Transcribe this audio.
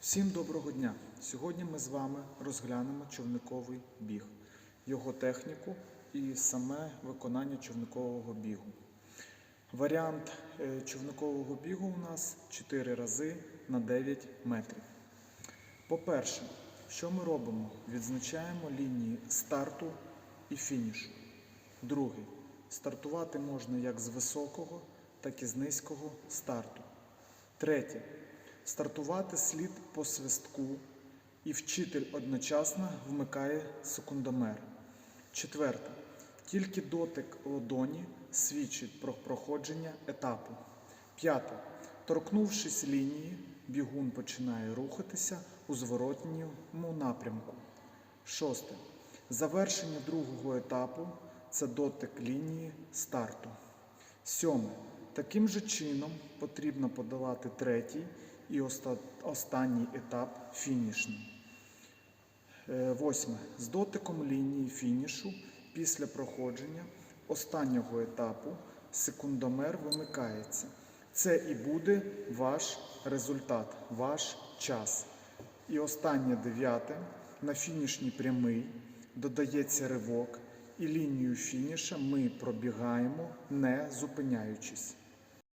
Всім доброго дня! Сьогодні ми з вами розглянемо човниковий біг, його техніку і саме виконання човникового бігу. Варіант е, човникового бігу у нас 4 рази на 9 метрів. По-перше, що ми робимо? Відзначаємо лінії старту і фінішу. Друге, стартувати можна як з високого, так і з низького старту. Третє. Стартувати слід по свистку, і вчитель одночасно вмикає секундомер. Четверте. Тільки дотик ладоні свідчить про проходження етапу. П'яте. Торкнувшись лінії, бігун починає рухатися у зворотньому напрямку. Шосте. Завершення другого етапу це дотик лінії старту. Сьоме. Таким же чином потрібно подолати третій і останній етап фінішний. Е, Восьме. З дотиком лінії фінішу після проходження останнього етапу секундомер вимикається. Це і буде ваш результат, ваш час. І останнє дев'яте. На фінішній прямий додається ривок, і лінію фініша ми пробігаємо, не зупиняючись.